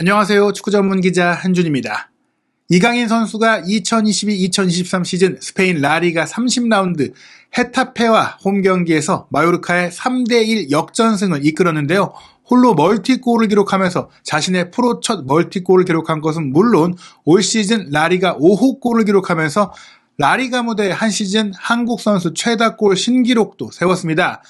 안녕하세요. 축구 전문 기자 한준입니다. 이강인 선수가 2022-2023 시즌 스페인 라리가 30라운드 헤타페와 홈 경기에서 마요르카의 3대1 역전승을 이끌었는데요. 홀로 멀티골을 기록하면서 자신의 프로 첫 멀티골을 기록한 것은 물론 올 시즌 라리가 5호 골을 기록하면서 라리가 무대 한 시즌 한국 선수 최다 골 신기록도 세웠습니다.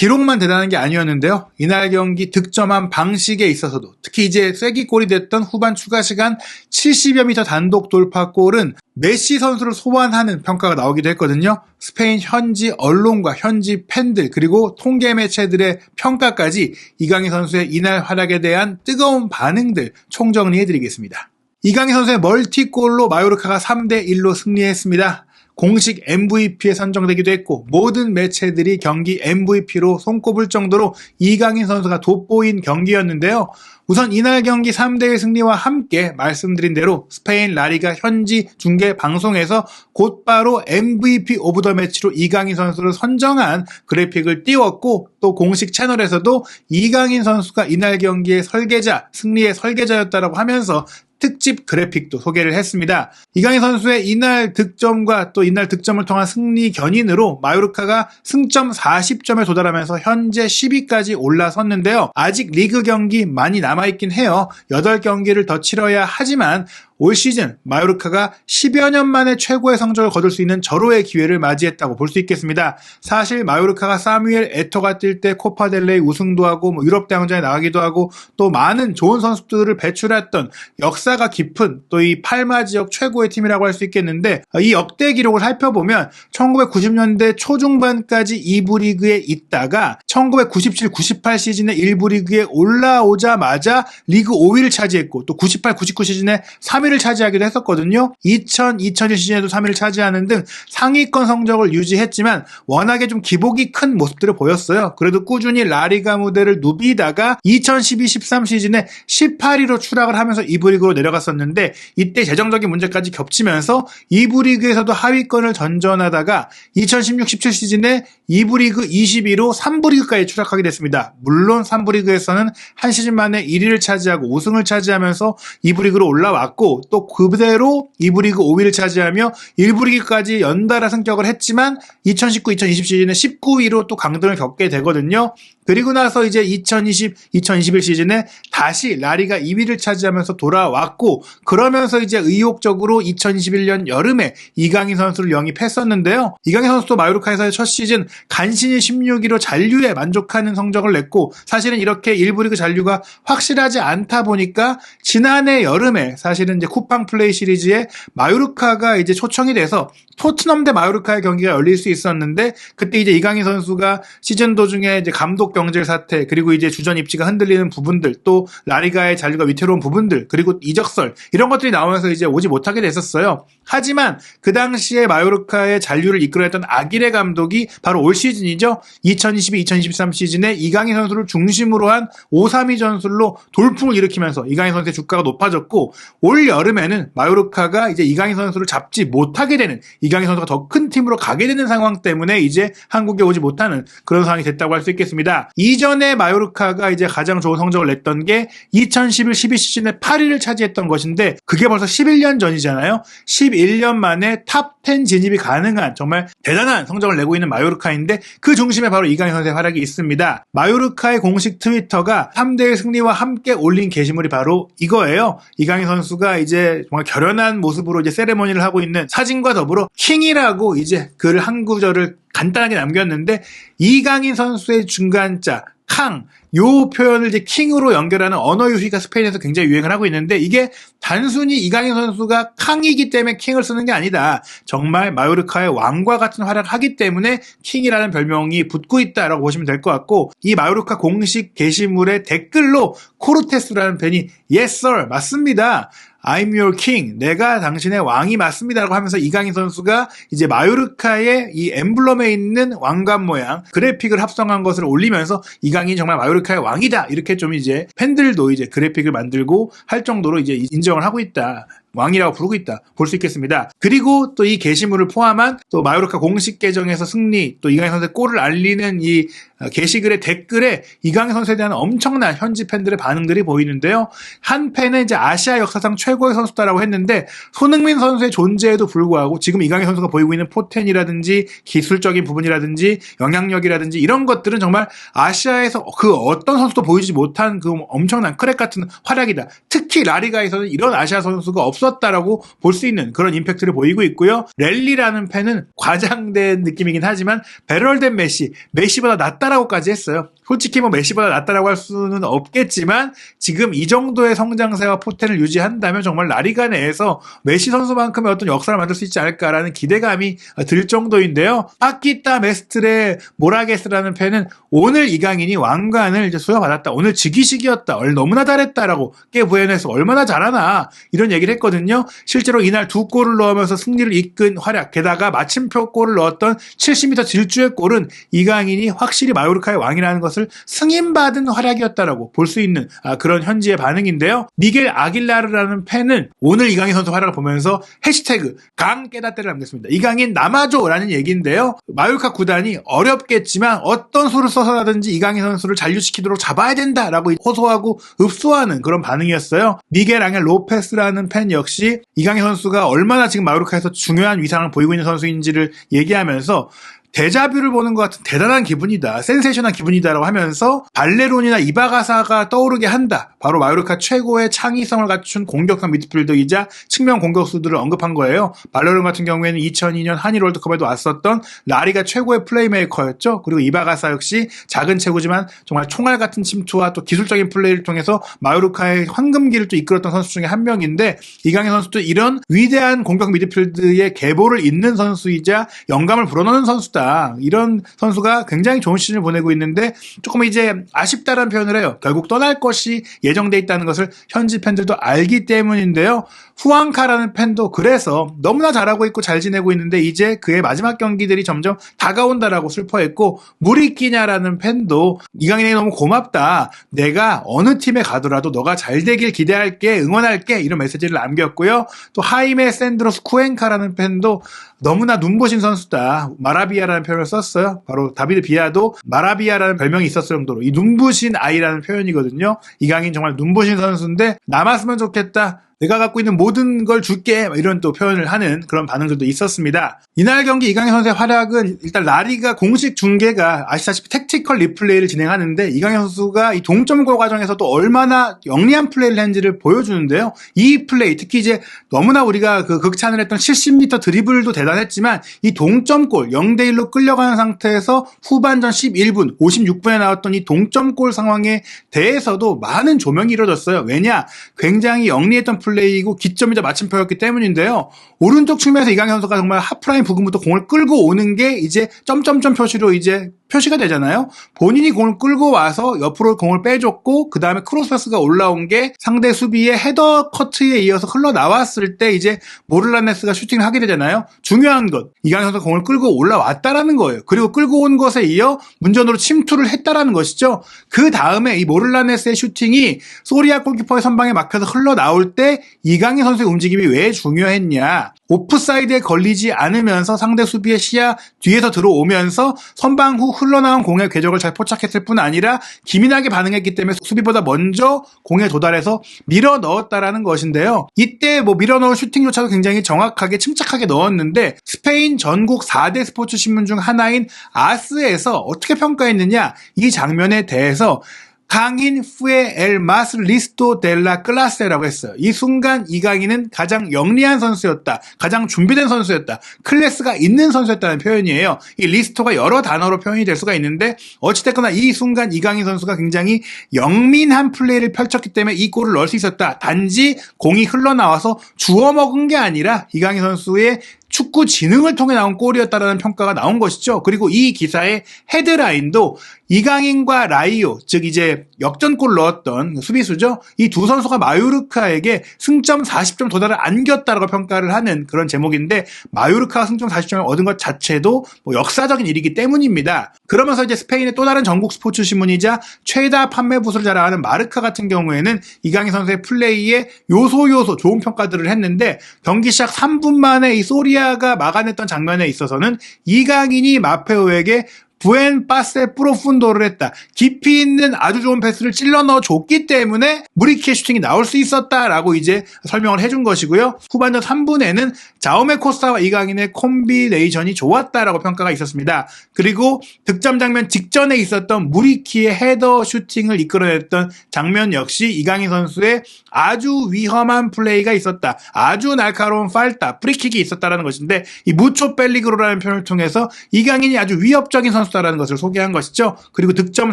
기록만 대단한 게 아니었는데요. 이날 경기 득점한 방식에 있어서도 특히 이제 쐐기골이 됐던 후반 추가 시간 70여 미터 단독 돌파골은 메시 선수를 소환하는 평가가 나오기도 했거든요. 스페인 현지 언론과 현지 팬들 그리고 통계 매체들의 평가까지 이강인 선수의 이날 활약에 대한 뜨거운 반응들 총정리해드리겠습니다. 이강인 선수의 멀티골로 마요르카가 3대 1로 승리했습니다. 공식 MVP에 선정되기도 했고 모든 매체들이 경기 MVP로 손꼽을 정도로 이강인 선수가 돋보인 경기였는데요. 우선 이날 경기 3대1 승리와 함께 말씀드린 대로 스페인 라리가 현지 중계 방송에서 곧바로 MVP 오브 더 매치로 이강인 선수를 선정한 그래픽을 띄웠고 또 공식 채널에서도 이강인 선수가 이날 경기의 설계자, 승리의 설계자였다라고 하면서 특집 그래픽도 소개를 했습니다. 이강인 선수의 이날 득점과 또 이날 득점을 통한 승리 견인으로 마요르카가 승점 40점에 도달하면서 현재 10위까지 올라섰는데요. 아직 리그 경기 많이 남아있긴 해요. 8경기를 더 치러야 하지만 올 시즌 마요르카가 10여 년 만에 최고의 성적을 거둘 수 있는 절호의 기회를 맞이했다고 볼 수 있겠습니다. 사실 마요르카가 사무엘 에토가 뛸 때 코파델레이 우승도 하고 뭐 유럽 대항전에 나가기도 하고 또 많은 좋은 선수들을 배출했던 역사가 깊은 또 이 팔마 지역 최고의 팀이라고 할 수 있겠는데 이 역대 기록을 살펴보면 1990년대 초중반까지 2부 리그에 있다가 1997-98 시즌에 1부 리그에 올라오자마자 리그 5위를 차지했고 또 98-99 시즌에 3위 3위를 차지하기도 했었거든요. 2000, 2001 시즌에도 3위를 차지하는 등 상위권 성적을 유지했지만 워낙에 좀 기복이 큰 모습들을 보였어요. 그래도 꾸준히 라리가 무대를 누비다가 2012-13 시즌에 18위로 추락을 하면서 2부 리그로 내려갔었는데 이때 재정적인 문제까지 겹치면서 2부 리그에서도 하위권을 전전하다가 2016-17 시즌에 2부 리그 22로 3부 리그까지 추락하게 됐습니다. 물론 3부 리그에서는 한 시즌 만에 1위를 차지하고 우승을 차지하면서 2부 리그로 올라왔고 또 그대로 2부 리그 5위를 차지하며 1부 리그까지 연달아 승격을 했지만 2019-2020 시즌에 19위로 또 강등을 겪게 되거든요. 그리고 나서 이제 2020, 2021 시즌에 다시 라리가 2위를 차지하면서 돌아왔고 그러면서 이제 의욕적으로 2021년 여름에 이강인 선수를 영입했었는데요. 이강인 선수도 마요르카에서의 첫 시즌 간신히 16위로 잔류에 만족하는 성적을 냈고 사실은 이렇게 1부 리그 잔류가 확실하지 않다 보니까 지난해 여름에 사실은 이제 쿠팡 플레이 시리즈에 마요르카가 이제 초청이 돼서 토트넘 대 마요르카의 경기가 열릴 수 있었는데 그때 이제 이강인 선수가 시즌 도중에 이제 감독 경질 사태 그리고 이제 주전 입지가 흔들리는 부분들 또 라리가의 잔류가 위태로운 부분들 그리고 이적설 이런 것들이 나오면서 이제 오지 못하게 됐었어요. 하지만 그 당시에 마요르카의 잔류를 이끌어냈던 아기레 감독이 바로 올 시즌이죠. 2022-2023 시즌에 이강인 선수를 중심으로 한 5-3-2 전술로 돌풍을 일으키면서 이강인 선수의 주가가 높아졌고 올 여름 에는 마요르카가 이제 이강인 선수를 잡지 못하게 되는 이강인 선수가 더 큰 팀으로 가게 되는 상황 때문에 이제 한국에 오지 못하는 그런 상황이 됐다고 할 수 있겠습니다. 이전에 마요르카가 이제 가장 좋은 성적을 냈던 게 2011-12 시즌에 8위를 차지했던 것인데 그게 벌써 11년 전이잖아요. 11년 만에 탑10 진입이 가능한 정말 대단한 성적을 내고 있는 마요르카인데 그 중심에 바로 이강인 선수의 활약이 있습니다. 마요르카의 공식 트위터가 3대1 승리와 함께 올린 게시물이 바로 이거예요. 이강인 선수가 이제 정말 결연한 모습으로 이제 세레머니를 하고 있는 사진과 더불어 킹이라고 이제 글을 한 구절을 간단하게 남겼는데 이강인 선수의 중간자 캉, 요 표현을 이제 킹으로 연결하는 언어 유희가 스페인에서 굉장히 유행을 하고 있는데 이게 단순히 이강인 선수가 캉이기 때문에 킹을 쓰는 게 아니다. 정말 마요르카의 왕과 같은 활약을 하기 때문에 킹이라는 별명이 붙고 있다라고 보시면 될 것 같고 이 마요르카 공식 게시물의 댓글로 코르테스라는 팬이 Yes 맞습니다. I'm your king. 내가 당신의 왕이 맞습니다라고 하면서 이강인 선수가 이제 마요르카의 이 엠블럼에 있는 왕관 모양 그래픽을 합성한 것을 올리면서 이강인 정말 마요르카의 왕이다. 이렇게 좀 이제 팬들도 이제 그래픽을 만들고 할 정도로 이제 인정을 하고 있다. 왕이라고 부르고 있다. 볼 수 있겠습니다. 그리고 또 이 게시물을 포함한 또 마요르카 공식 계정에서 승리, 또 이강인 선수의 골을 알리는 이 어, 게시글의 댓글에 이강인 선수에 대한 엄청난 현지 팬들의 반응들이 보이는데요. 한 팬은 이제 아시아 역사상 최고의 선수다라고 했는데 손흥민 선수의 존재에도 불구하고 지금 이강인 선수가 보이고 있는 포텐이라든지 기술적인 부분이라든지 영향력이라든지 이런 것들은 정말 아시아에서 그 어떤 선수도 보이지 못한 그 엄청난 크랙 같은 활약이다. 특히 라리가에서는 이런 아시아 선수가 없 었다라고 볼 수 있는 그런 임팩트를 보이고 있고요. 랠리라는 팬은 과장된 느낌이긴 하지만 베럴덴 메시, 메시보다 낫다라고까지 했어요. 솔직히 뭐 메시보다 낫다라고 할 수는 없겠지만 지금 이 정도의 성장세와 포텐을 유지한다면 정말 라리가 내에서 메시 선수만큼의 어떤 역사를 만들 수 있지 않을까라는 기대감이 들 정도인데요. 아키타 메스트레 모라게스라는 팬은 오늘 이강인이 왕관을 이제 수여받았다. 오늘 즉위식이었다. 너무나 잘했다라고 깨부연해서 얼마나 잘하나 이런 얘기를 했거든요. 실제로 이날 두 골을 넣으면서 승리를 이끈 활약 게다가 마침표 골을 넣었던 70m 질주의 골은 이강인이 확실히 마요르카의 왕이라는 것을 승인받은 활약이었다라고 볼 수 있는 아, 그런 현지의 반응인데요. 미겔 아길라르라는 팬은 오늘 이강인 선수 활약을 보면서 해시태그 강 깨닫대를 남겼습니다. 이강인 남아줘라는 얘기인데요. 마요르카 구단이 어렵겠지만 어떤 수를 써서라든지 이강인 선수를 잔류시키도록 잡아야 된다라고 호소하고 읍소하는 그런 반응이었어요. 미겔 앙헬 로페스라는 팬 역시 이강인 선수가 얼마나 지금 마요르카에서 중요한 위상을 보이고 있는 선수인지를 얘기하면서 데자뷰를 보는 것 같은 대단한 기분이다. 센세이션한 기분이다라고 하면서 발레론이나 이바가사가 떠오르게 한다. 바로 마요르카 최고의 창의성을 갖춘 공격형 미드필더이자 측면 공격수들을 언급한 거예요. 발레론 같은 경우에는 2002년 한일 월드컵에도 왔었던 라리가 최고의 플레이메이커였죠. 그리고 이바가사 역시 작은 체구지만 정말 총알 같은 침투와 또 기술적인 플레이를 통해서 마요르카의 황금기를 또 이끌었던 선수 중에 한 명인데 이강인 선수도 이런 위대한 공격 미드필드의 계보를 잇는 선수이자 영감을 불어넣는 선수다. 아쉽다. 이런 선수가 굉장히 좋은 시즌을 보내고 있는데 조금 이제 아쉽다라는 표현을 해요. 결국 떠날 것이 예정돼 있다는 것을 현지 팬들도 알기 때문인데요. 후앙카라는 팬도 그래서 너무나 잘하고 있고 잘 지내고 있는데 이제 그의 마지막 경기들이 점점 다가온다라고 슬퍼했고 무리끼냐라는 팬도 이강인이 너무 고맙다. 내가 어느 팀에 가더라도 너가 잘 되길 기대할게 응원할게 이런 메시지를 남겼고요. 또 하이메 샌드로스 쿠엔카라는 팬도 너무나 눈부신 선수다. 마라비아라는 표현을 썼어요. 바로 다비드 비아도 마라비아라는 별명이 있었을 정도로 이 눈부신 아이라는 표현이거든요. 이강인 정말 눈부신 선수인데 남았으면 좋겠다. 내가 갖고 있는 모든 걸 줄게 이런 또 표현을 하는 그런 반응들도 있었습니다. 이날 경기 이강인 선수의 활약은 일단 라리가 공식 중계가 아시다시피 택티컬 리플레이를 진행하는데 이강인 선수가 이 동점골 과정에서 도 얼마나 영리한 플레이를 했는지를 보여주는데요. 이 플레이 특히 이제 너무나 우리가 그 극찬을 했던 70m 드리블도 대단했지만 이 동점골 0대 1로 끌려가는 상태에서 후반전 11분 56분에 나왔던 이 동점골 상황에 대해서도 많은 조명이 이루어졌어요. 왜냐 굉장히 영리했던 플레이 플레이고 기점이자 마침표였기 때문인데요. 오른쪽 측면에서 이강인 선수가 정말 하프라인 부근부터 공을 끌고 오는 게 이제 점점점 표시로 이제 표시가 되잖아요. 본인이 공을 끌고 와서 옆으로 공을 빼줬고 그 다음에 크로스패스가 올라온 게 상대 수비의 헤더 커트에 이어서 흘러나왔을 때 이제 모를라네스가 슈팅을 하게 되잖아요. 중요한 것 이강인 선수가 공을 끌고 올라왔다라는 거예요. 그리고 끌고 온 것에 이어 문전으로 침투를 했다라는 것이죠. 그 다음에 이 모를라네스의 슈팅이 소리아 골키퍼의 선방에 막혀서 흘러나올 때 이강인 선수의 움직임이 왜 중요했냐. 오프사이드에 걸리지 않으면서 상대 수비의 시야 뒤에서 들어오면서 선방 후 흘러나온 공의 궤적을 잘 포착했을 뿐 아니라 기민하게 반응했기 때문에 수비보다 먼저 공에 도달해서 밀어 넣었다라는 것인데요. 이때 뭐 밀어 넣은 슈팅조차도 굉장히 정확하게 침착하게 넣었는데 스페인 전국 4대 스포츠 신문 중 하나인 아스에서 어떻게 평가했느냐 이 장면에 대해서 강인 후에 엘 마스 리스토 델라 클라세라고 했어요. 이 순간 이강인은 가장 영리한 선수였다. 가장 준비된 선수였다. 클래스가 있는 선수였다는 표현이에요. 이 리스토가 여러 단어로 표현이 될 수가 있는데 어찌됐거나 이 순간 이강인 선수가 굉장히 영민한 플레이를 펼쳤기 때문에 이 골을 넣을 수 있었다. 단지 공이 흘러나와서 주워 먹은 게 아니라 이강인 선수의 축구 지능을 통해 나온 골이었다라는 평가가 나온 것이죠. 그리고 이 기사의 헤드라인도 이강인과 라이오, 즉 이제 역전골 넣었던 수비수죠. 이 두 선수가 마요르카에게 승점 40점 도달을 안겼다라고 평가를 하는 그런 제목인데 마요르카가 승점 40점을 얻은 것 자체도 뭐 역사적인 일이기 때문입니다. 그러면서 이제 스페인의 또 다른 전국 스포츠 신문이자 최다 판매 부수를 자랑하는 마르카 같은 경우에는 이강인 선수의 플레이에 요소 요소 좋은 평가들을 했는데 경기 시작 3분 만에 이 소리아가 막아냈던 장면에 있어서는 이강인이 마페오에게 부엔 파세 프로푼도를 했다. 깊이 있는 아주 좋은 패스를 찔러 넣어 줬기 때문에 무리키의 슈팅이 나올 수 있었다라고 이제 설명을 해준 것이고요. 후반전 3분에는 자오메 코스타와 이강인의 콤비네이션이 좋았다라고 평가가 있었습니다. 그리고 득점 장면 직전에 있었던 무리키의 헤더 슈팅을 이끌어냈던 장면 역시 이강인 선수의 아주 위험한 플레이가 있었다. 아주 날카로운 팔타, 프리킥이 있었다라는 것인데 이 무초 펠리그로라는 표현을 통해서 이강인이 아주 위협적인 선수 선수다라는 것을 소개한 것이죠. 그리고 득점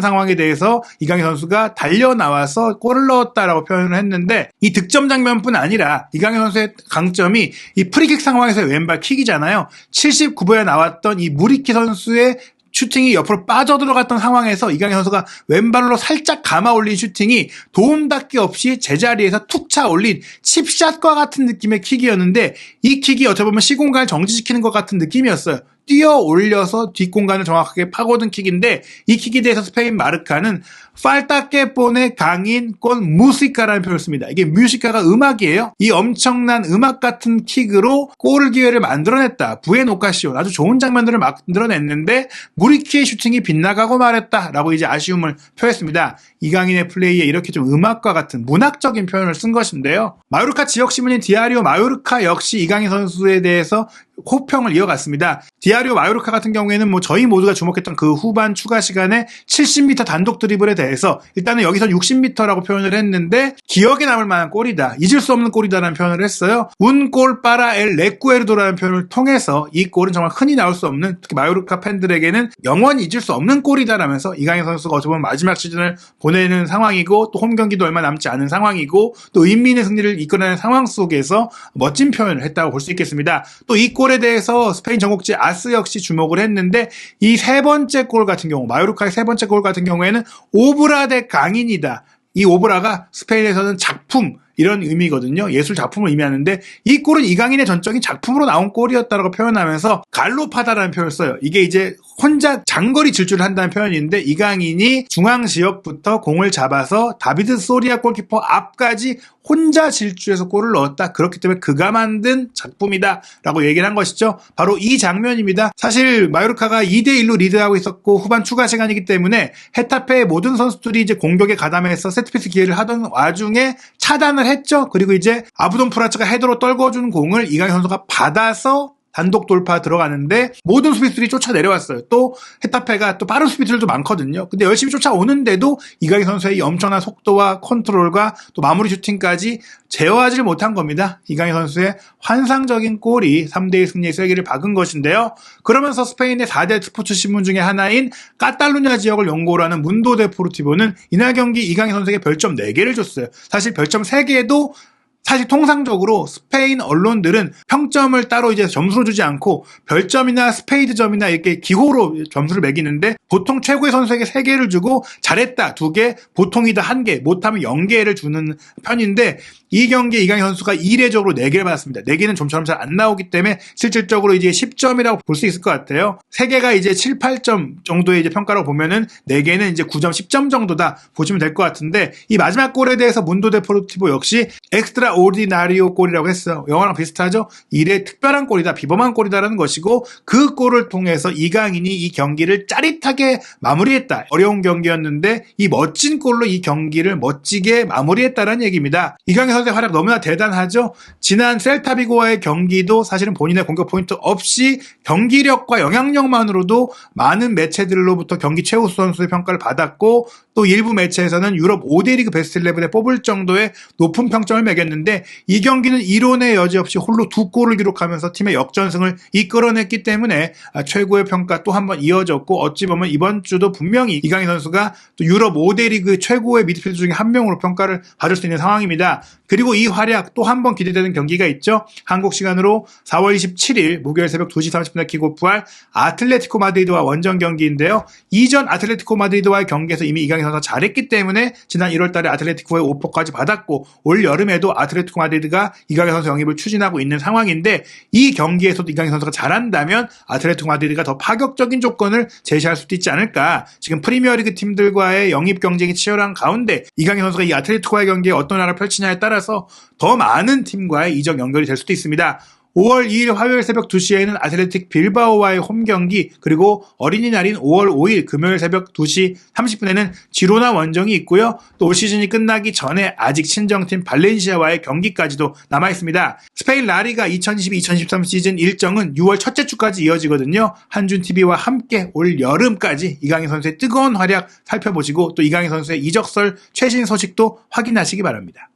상황에 대해서 이강인 선수가 달려 나와서 골을 넣었다라고 표현을 했는데 이 득점 장면뿐 아니라 이강인 선수의 강점이 이 프리킥 상황에서의 왼발 킥이잖아요. 79분에 나왔던 이 무리키 선수의 슈팅이 옆으로 빠져들어갔던 상황에서 이강인 선수가 왼발로 살짝 감아 올린 슈팅이 도움닫기 없이 제자리에서 툭 차 올린 칩샷과 같은 느낌의 킥이었는데 이 킥이 어떻게 보면 시공간을 정지시키는 것 같은 느낌이었어요. 뛰어 올려서 뒷공간을 정확하게 파고든 킥인데 이 킥에 대해서 스페인 마르카는 팔타케본의 강인 건 무시카라는 표현을 씁니다. 이게 뮤시카가 음악이에요. 이 엄청난 음악 같은 킥으로 골 기회를 만들어냈다. 부엔 오카시온 아주 좋은 장면들을 만들어냈는데 무리키의 슈팅이 빗나가고 말했다라고 이제 아쉬움을 표했습니다. 이강인의 플레이에 이렇게 좀 음악과 같은 문학적인 표현을 쓴 것인데요. 마요르카 지역 신문인 디아리오 마요르카 역시 이강인 선수에 대해서 호평을 이어갔습니다. 디아리오 마요르카 같은 경우에는 뭐 저희 모두가 주목했던 그 후반 추가 시간에 70m 단독 드리블에 대해 서 일단은 여기서 60m라고 표현을 했는데 기억에 남을 만한 골이다. 잊을 수 없는 골이다라는 표현을 했어요. 운골 빠라 엘 레꾸에르도라는 표현을 통해서 이 골은 정말 흔히 나올 수 없는 특히 마요르카 팬들에게는 영원히 잊을 수 없는 골이다라면서 이강인 선수가 어찌 보면 마지막 시즌을 보내는 상황이고 또 홈 경기도 얼마 남지 않은 상황이고 또 있는 승리를 이끌어내는 상황 속에서 멋진 표현을 했다고 볼 수 있겠습니다. 또 이 골에 대해서 스페인 전국지 아스 역시 주목을 했는데 이 세 번째 골 같은 경우 마요르카의 세 번째 골 같은 경우에는 오브라 대 강인이다. 이 오브라가 스페인에서는 작품 이런 의미거든요. 예술 작품을 의미하는데 이 골은 이강인의 전적인 작품으로 나온 골이었다라고 표현하면서 갈로파다라는 표현을 써요. 이게 이제 혼자 장거리 질주를 한다는 표현인데 이강인이 중앙 지역부터 공을 잡아서 다비드 소리아 골키퍼 앞까지 혼자 질주해서 골을 넣었다. 그렇기 때문에 그가 만든 작품이다. 라고 얘기를 한 것이죠. 바로 이 장면입니다. 사실 마요르카가 2대 1로 리드하고 있었고 후반 추가 시간이기 때문에 헤타페의 모든 선수들이 이제 공격에 가담해서 세트피스 기회를 하던 와중에 차단을 했죠. 그리고 이제 아부돈 프라츠가 헤드로 떨궈준 공을 이강인 선수가 받아서 단독 돌파 들어가는데 모든 수비수들이 쫓아 내려왔어요. 또 헤타페가 또 빠른 수비들도 많거든요. 근데 열심히 쫓아오는데도 이강인 선수의 엄청난 속도와 컨트롤과 또 마무리 슈팅까지 제어하지를 못한 겁니다. 이강인 선수의 환상적인 골이 3대1 승리의 쐐기를 박은 것인데요. 그러면서 스페인의 4대 스포츠 신문 중에 하나인 까탈루냐 지역을 연고로 하는 문도 데포르티보는 이날 경기 이강인 선수에게 별점 4개를 줬어요. 사실 별점 3개도 사실 통상적으로 스페인 언론들은 평점을 따로 이제 점수로 주지 않고 별점이나 스페이드점이나 이렇게 기호로 점수를 매기는데 보통 최고의 선수에게 3개를 주고 잘했다 2개, 보통이다 1개, 못하면 0개를 주는 편인데 이 경기에 이강인 선수가 이례적으로 4개를 받았습니다. 4개는 좀처럼 잘 안 나오기 때문에 실질적으로 이제 10점이라고 볼 수 있을 것 같아요. 3개가 이제 7, 8점 정도의 이제 평가로 보면은 4개는 이제 9점, 10점 정도다 보시면 될 것 같은데 이 마지막 골에 대해서 문도 데포르티보 역시 엑스트라 오디나리오 골이라고 했어요. 영화랑 비슷하죠? 이래 특별한 골이다, 비범한 골이다라는 것이고 그 골을 통해서 이강인이 이 경기를 짜릿하게 마무리했다. 어려운 경기였는데 이 멋진 골로 이 경기를 멋지게 마무리했다는 얘기입니다. 이강인 선수의 활약 너무나 대단하죠? 지난 셀타비고와의 경기도 사실은 본인의 공격 포인트 없이 경기력과 영향력만으로도 많은 매체들로부터 경기 최우수 선수의 평가를 받았고 또 일부 매체에서는 유럽 5대 리그 베스트 11에 뽑을 정도의 높은 평점을 매겼는데 이 경기는 이론의 여지 없이 홀로 두 골을 기록하면서 팀의 역전승을 이끌어냈기 때문에 아, 최고의 평가 또 한 번 이어졌고 어찌 보면 이번 주도 분명히 이강인 선수가 또 유럽 5대 리그 최고의 미드필더 중에 한 명으로 평가를 받을 수 있는 상황입니다. 그리고 이 활약 또 한 번 기대되는 경기가 있죠. 한국 시간으로 4월 27일 목요일 새벽 2시 30분에 킥오프할 아틀레티코 마드리드와 원정 경기인데요. 이전 아틀레티코 마드리드와의 경기에서 이미 이강인 선수가 잘했기 때문에 지난 1월 달에 아틀레티코의 오퍼까지 받았고 올 여름에도 아틀레티코 마드리드가 이강인 선수 영입을 추진하고 있는 상황인데 이 경기에서도 이강인 선수가 잘한다면 아틀레티코 마드리드가 더 파격적인 조건을 제시할 수도 있지 않을까. 지금 프리미어리그 팀들과의 영입 경쟁이 치열한 가운데 이강인 선수가 이 아틀레티코와의 경기에 어떤 하를 펼치냐에 따라 서 더 많은 팀과의 이적 연결이 될 수도 있습니다. 5월 2일 화요일 새벽 2시에는 아틀레틱 빌바오와의 홈 경기 그리고 어린이날인 5월 5일 금요일 새벽 2시 30분에는 지로나 원정이 있고요. 또 올 시즌이 끝나기 전에 아직 친정팀 발렌시아와의 경기까지도 남아 있습니다. 스페인 라리가 2022-2023 시즌 일정은 6월 첫째 주까지 이어지거든요. 한준 TV와 함께 올 여름까지 이강인 선수의 뜨거운 활약 살펴보시고 또 이강인 선수의 이적설 최신 소식도 확인하시기 바랍니다.